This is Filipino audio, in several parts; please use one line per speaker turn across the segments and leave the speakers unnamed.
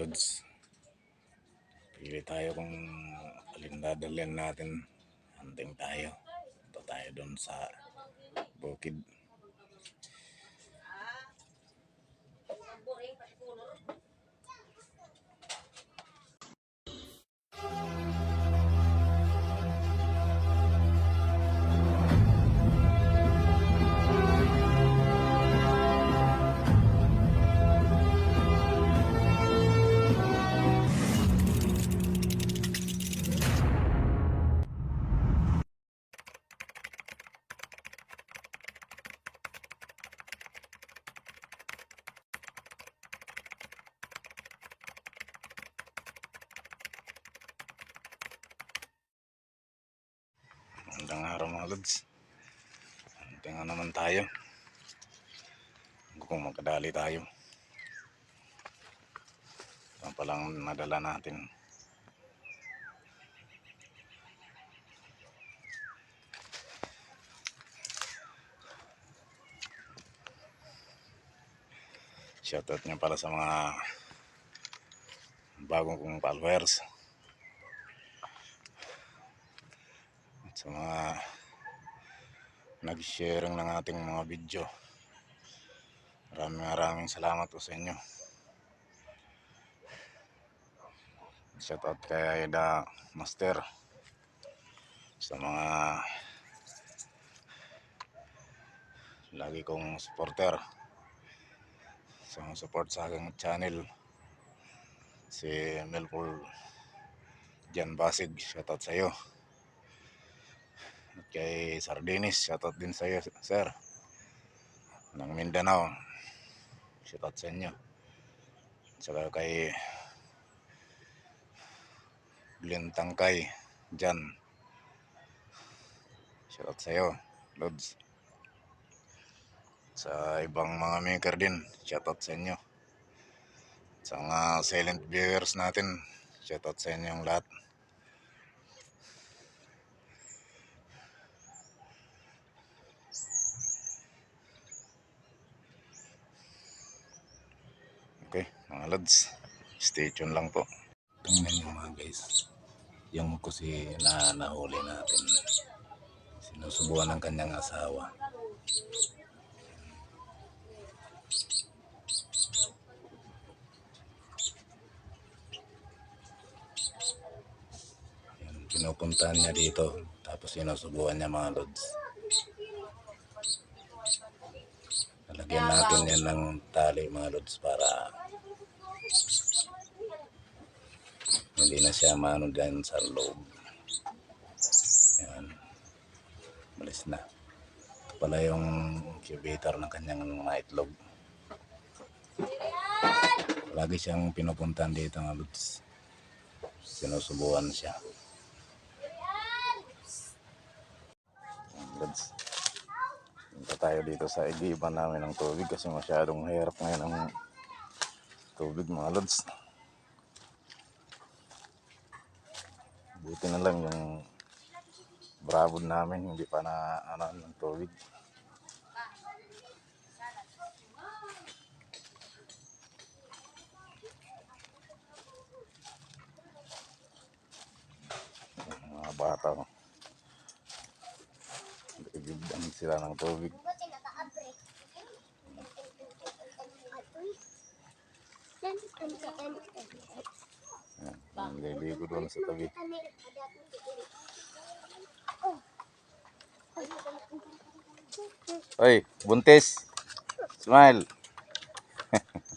lods. Pili tayo kung alin dadalhin natin. Hunting tayo. Punta tayo doon sa bukid. Magandang araw mga lods. Hunting na naman tayo. Kung magkadali tayo. Ito palang nadala natin. Shoutout niyo para sa mga bagong kong followers. Sa mga nag-sharing ng ating mga video. Maraming maraming salamat po sa inyo. Shoutout kay Aida Master sa mga lagi kong supporter sa mga support sa aking channel si Melpol Jan Basig shoutout sa iyo at kay Sardinis shoutout din sa iyo sir. Ng Mindanao. Shoutout sa inyo. Saka kay Glenn Tangkay Jan shoutout sa iyo Lods. Sa ibang mga maker din shoutout sa inyo. Sa mga silent viewers natin shoutout sa inyong lahat okay mga lods stay tuned lang po tingnan nyo mga guys yung kusi na nahuli natin sinusubukan ng kanyang asawa Yan, pinupuntahan niya dito. Tapos sinusubukan niya mga lods. Lalagyan natin yan ng tali mga lods para hindi na siya maano dyan sa loob. Yan. Malis na. Ito pala yung incubator ng kanyang mga itlog. Lagi siyang pinupuntahan dito mga lods sinusubukan siya. Lods. Punta tayo dito sa igiban namin ng tubig kasi masyadong hirap ngayon ang tubig mga lods. Buti na lang yung bravo namin hindi pa na ano ng tubig. mga bata ko. Ibigdan sila ng tubig. Nililigo doon sa tabi. Oy, buntis. Smile.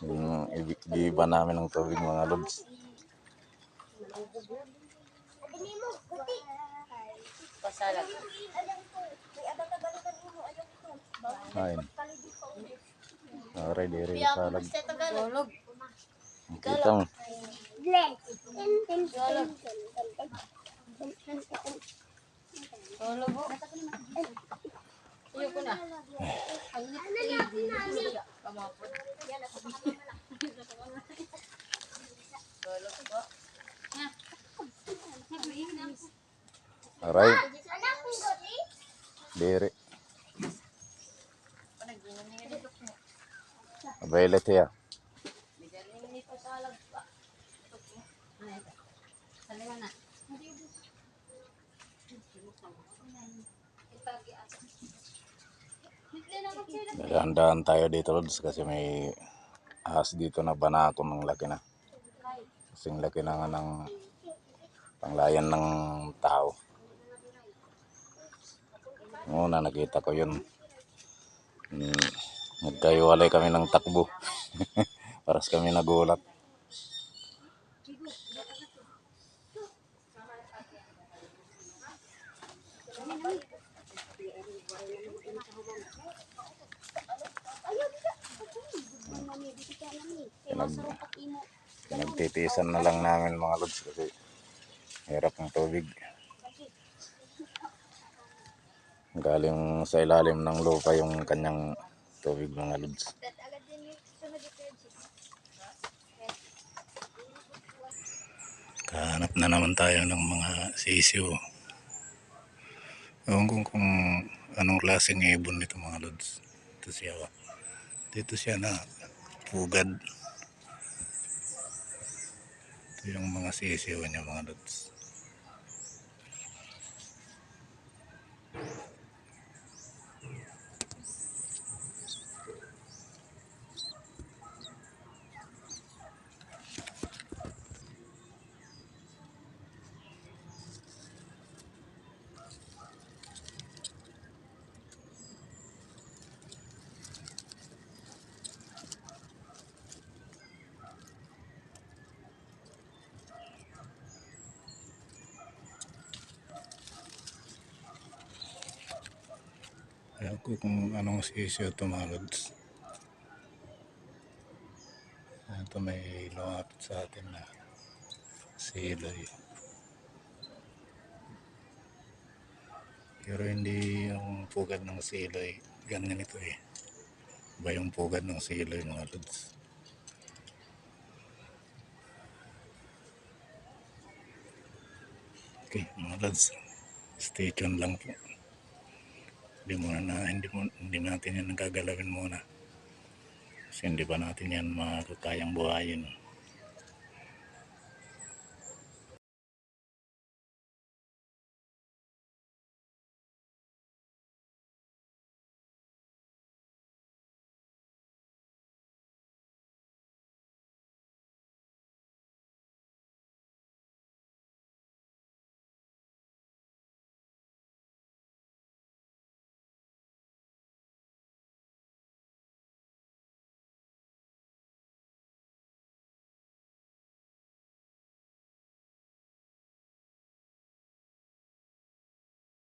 Yung iba namin ng tubig mga lods.
Pasalag.
Ayun. Aray, diri sa lag. Kita mo. Aray, diri. Violet here.
Bigaling ni pasalag pa. Ano ito? Salingan na.
Dahan-dahan tayo dito Lods kasi may ahas dito na banako ng laki na. Kasing laki na nga ng panglayan ng tao. Una nakita ko yun. Mm, Nagkaiwalay kami ng takbo. Paras kami nagulat. Pinag, pinagtitiisan na lang namin mga lods kasi hirap ng tubig. Galing sa ilalim ng lupa yung kanyang tubig mga lods. Kahanap na naman tayo ng mga sisiyo. Ewan ko kung anong klaseng ibon nito mga lods. Ito siya. oh. Dito siya na pugad. Ito yung mga sisiyo niya mga lods. Alam ko kung anong sisiyo ito mga lods. Ito may lumapit sa atin na siloy. Pero hindi yung pugad ng siloy. Ganyan ito eh. Iba yung pugad ng siloy mga lods. Okay mga lods. Stay tuned lang po. Hindi muna na, hindi, mo, hindi natin yan gagalawin muna. Kasi hindi pa natin yan makakayang buhayin.